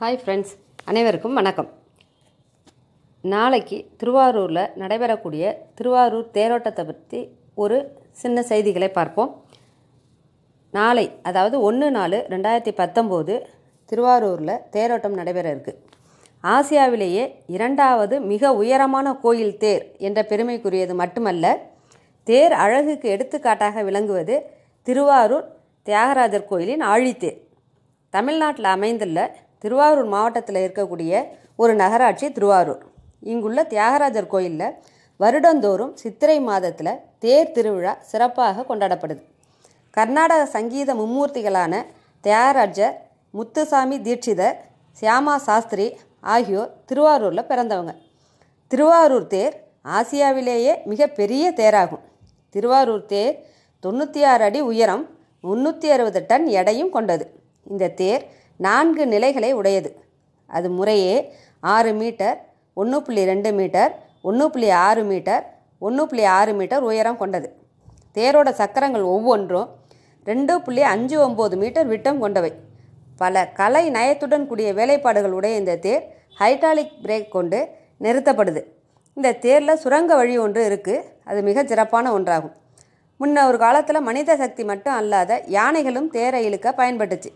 Hi friends அனைவருக்கும் வணக்கம். நாளைக்கு திருவாரூரில் நடைபெறக்கூடிய திருவாரூர் தேரோட்டத்தை பற்றி ஒரு சின்ன செய்திகளை பார்ப்போம். நாளை அதாவது ஒன்று நாலு ரெண்டாயிரத்தி பத்தொம்போது திருவாரூரில் தேரோட்டம் நடைபெற இருக்கு. ஆசியாவிலேயே இரண்டாவது மிக உயரமான கோயில் தேர் என்ற பெருமைக்குரியது மட்டுமல்ல தேர் அழகுக்கு எடுத்துக்காட்டாக விளங்குவது திருவாரூர் தியாகராஜர் கோயிலின் ஆழித்தேர். தமிழ்நாட்டில் அமைந்துள்ள திருவாரூர் மாவட்டத்தில் இருக்கக்கூடிய ஒரு நகராட்சி திருவாரூர். இங்குள்ள தியாகராஜர் கோயிலில் வருடந்தோறும் சித்திரை மாதத்தில் தேர் திருவிழா சிறப்பாக கொண்டாடப்படுது. கர்நாடக சங்கீத மும்மூர்த்திகளான தியாகராஜர் முத்துசாமி தீட்சிதர் சியாமா சாஸ்திரி ஆகியோர் திருவாரூரில் பிறந்தவங்க. திருவாரூர் தேர் ஆசியாவிலேயே மிகப்பெரிய தேராகும். திருவாரூர் தேர் தொண்ணூற்றி ஆறு அடி உயரம் முந்நூற்றி அறுபது டன் எடையும் கொண்டது. இந்த தேர் நான்கு நிலைகளை உடையது. அது முறையே ஆறு மீட்டர் ஒன்று புள்ளி ரெண்டு மீட்டர் ஒன்று புள்ளி ஆறு மீட்டர் ஒன்று புள்ளி ஆறு மீட்டர் உயரம் கொண்டது. தேரோட சக்கரங்கள் ஒவ்வொன்றும் ரெண்டு புள்ளி அஞ்சு ஒம்பது மீட்டர் விட்டம் கொண்டவை. பல கலை நயத்துடன் கூடிய வேலைப்பாடுகள் உடைய இந்த தேர் ஹைட்ராலிக் பிரேக் கொண்டு நிறுத்தப்படுது. இந்த தேரில் சுரங்க வழி ஒன்று இருக்குது அது மிக சிறப்பான ஒன்றாகும். முன்ன ஒரு காலத்தில் மனித சக்தி மட்டும் அல்லாத யானைகளும் தேரை இழுக்க பயன்பட்டுச்சு.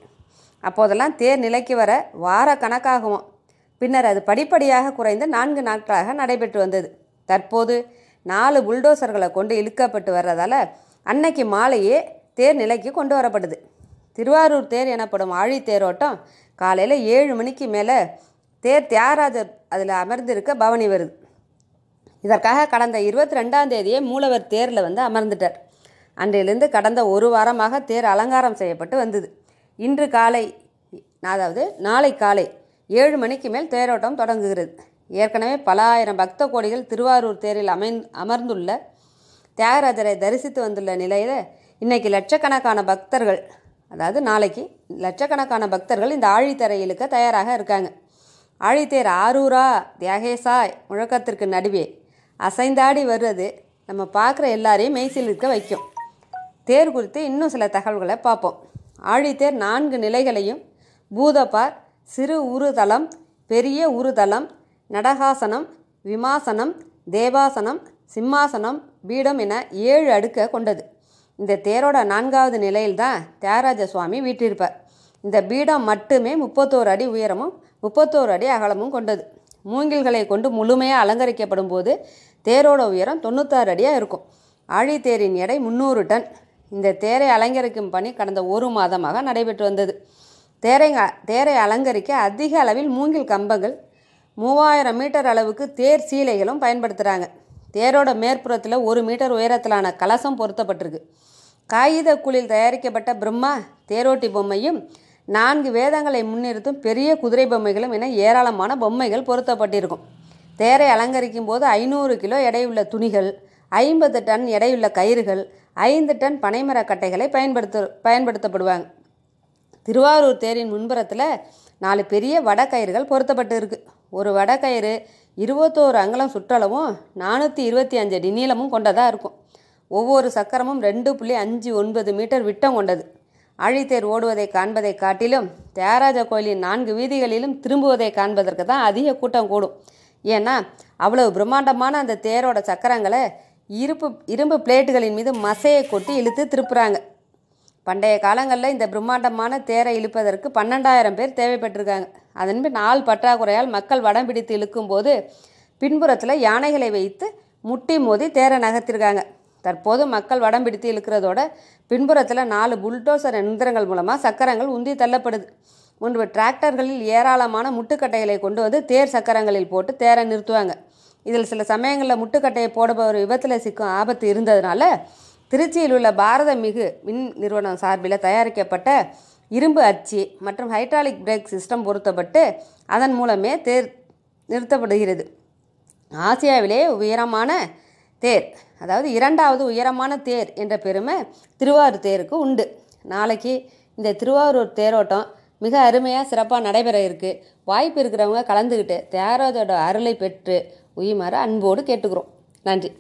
அப்போதெல்லாம் தேர் நிலைக்கு வர வார கணக்காகுமாம் பின்னர் அது படிப்படியாக குறைந்து நான்கு நாட்களாக நடைபெற்று வந்தது. தற்போது நாலு புல்டோசர்களை கொண்டு இழுக்கப்பட்டு வர்றதால அன்னைக்கு மாலையே தேர் நிலைக்கு கொண்டு வரப்படுது திருவாரூர் தேர் எனப்படும் ஆழி தேரோட்டம் காலையில் ஏழு மணிக்கு மேலே தேர் தியாகராஜர் அதில் அமர்ந்திருக்க பவனி வருது. இதற்காக கடந்த இருபத்தி ரெண்டாம் தேதியே மூலவர் தேரில் வந்து அமர்ந்துட்டார். அன்றையிலிருந்து கடந்த ஒரு வாரமாக தேர் அலங்காரம் செய்யப்பட்டு வந்தது. இன்று காலை அதாவது நாளை காலை ஏழு மணிக்கு மேல் தேரோட்டம் தொடங்குகிறது. ஏற்கனவே பல ஆயிரம் பக்த கோடிகள் திருவாரூர் தேரில் அமை அமர்ந்துள்ள தியாகராஜரை தரிசித்து வந்துள்ள நிலையில் இன்றைக்கு லட்சக்கணக்கான பக்தர்கள் அதாவது நாளைக்கு லட்சக்கணக்கான பக்தர்கள் இந்த ஆழித்தரை இழுக்க தயாராக இருக்காங்க. ஆழித்தேர் ஆரூரா தியாகேசா முழக்கத்திற்கு நடுவே அசைந்தாடி வருவது நம்ம பார்க்குற எல்லாரையும் மெய்சில் இருக்க வைக்கும். தேர் குறித்து இன்னும் சில தகவல்களை பார்ப்போம். ஆழித்தேர் நான்கு நிலைகளையும் பூதப்பார் சிறு உருதலம் பெரிய உருதலம் நடகாசனம் விமாசனம் தேவாசனம் சிம்மாசனம் பீடம் என ஏழு அடுக்க கொண்டது. இந்த தேரோட நான்காவது நிலையில்தான் தியாகராஜ சுவாமி வீட்டிருப்பார் இந்த பீடம் மட்டுமே முப்பத்தோரு அடி உயரமும் முப்பத்தோரு அடி அகலமும் கொண்டது. மூங்கில்களை கொண்டு முழுமையாக அலங்கரிக்கப்படும் போது தேரோட உயரம் தொண்ணூத்தாறு அடியாக இருக்கும். ஆழித்தேரின் எடை முந்நூறு டன். இந்த தேரை அலங்கரிக்கும் பணி கடந்த ஒரு மாதமாக நடைபெற்று வந்தது. தேரை தேரை அலங்கரிக்க அதிக அளவில் மூங்கில் கம்பங்கள் மூவாயிரம் மீட்டர் அளவுக்கு தேர் சீலைகளும் பயன்படுத்துகிறாங்க தேரோட மேற்புறத்தில் ஒரு மீட்டர் உயரத்திலான கலசம் பொருத்தப்பட்டிருக்கு. காகித குளில் தயாரிக்கப்பட்ட பிரம்மா தேரோட்டி பொம்மையும் நான்கு வேதங்களை முன்னிறுத்தும் பெரிய குதிரை பொம்மைகளும் என ஏராளமான பொம்மைகள் பொருத்தப்பட்டிருக்கும். தேரை அலங்கரிக்கும் போது ஐநூறு கிலோ எடையுள்ள துணிகள் ஐம்பது டன் எடையுள்ள கயிறுகள் ஐந்து டன் பனைமரக்கட்டைகளை பயன்படுத்த பயன்படுத்தப்படுவாங்க. திருவாரூர் தேரின் முன்புறத்தில் நாலு பெரிய வடக்கயிறுகள் பொருத்தப்பட்டு இருக்கு. ஒரு வடக்கயிறு இருபத்தோரு அங்கலம் சுற்றளவும் நானூற்றி இருபத்தி அஞ்சு அடி நீளமும் கொண்டதாக இருக்கும். ஒவ்வொரு சக்கரமும் ரெண்டு புள்ளி அஞ்சு ஒன்பது மீட்டர் விட்டம் கொண்டது. அழித்தேர் ஓடுவதை காண்பதை காட்டிலும் தியாகராஜ கோயிலின் நான்கு வீதிகளிலும் திரும்புவதை காண்பதற்கு தான் அதிக கூட்டம் கூடும். ஏன்னா அவ்வளவு பிரம்மாண்டமான அந்த தேரோட சக்கரங்களை இருப்பு இரும்பு பிளேட்டுகளின் மீது மசையை கொட்டி இழுத்து திருப்புறாங்க. பண்டைய காலங்களில் இந்த பிரம்மாண்டமான தேரை இழுப்பதற்கு பன்னெண்டாயிரம் பேர் தேவைப்பட்டிருக்காங்க. அதன்பின் நாள் பற்றாக்குறையால் மக்கள் வடம் பிடித்து இழுக்கும்போது பின்புறத்தில் யானைகளை வைத்து முட்டி மோதி தேரை நகர்த்திருக்காங்க. தற்போது மக்கள் வடம் பிடித்து இழுக்கிறதோட பின்புறத்தில் நாலு புல்டோசர் எந்திரங்கள் மூலமாக சக்கரங்கள் உந்தி தள்ளப்படுது. முன்பு டிராக்டர்களில் ஏராளமான முட்டுக்கட்டைகளை கொண்டு வந்து தேர் சக்கரங்களில் போட்டு தேரை நிறுத்துவாங்க. இதில் சில சமயங்களில் முட்டுக்கட்டையை போடுபவர் விபத்தில் சிக்கும் ஆபத்து இருந்ததுனால திருச்சியில் உள்ள பாரத மிகு மின் நிறுவனம் சார்பில் தயாரிக்கப்பட்ட இரும்பு அச்சு மற்றும் ஹைட்ராலிக் பிரேக் சிஸ்டம் பொருத்தப்பட்டு அதன் மூலமே தேர் நிறுத்தப்படுகிறது. ஆசியாவிலே உயரமான தேர் அதாவது இரண்டாவது உயரமான தேர் என்ற பெருமை திருவாரூர் தேருக்கு உண்டு. நாளைக்கு இந்த திருவாரூர் தேரோட்டம் மிக அருமையாக சிறப்பாக நடைபெற இருக்குது வாய்ப்பு இருக்கிறவங்க கலந்துக்கிட்டு தேரோதோட அருளை பெற்று உயிமாற அன்போடு கேட்டுக்கிறோம். நன்றி.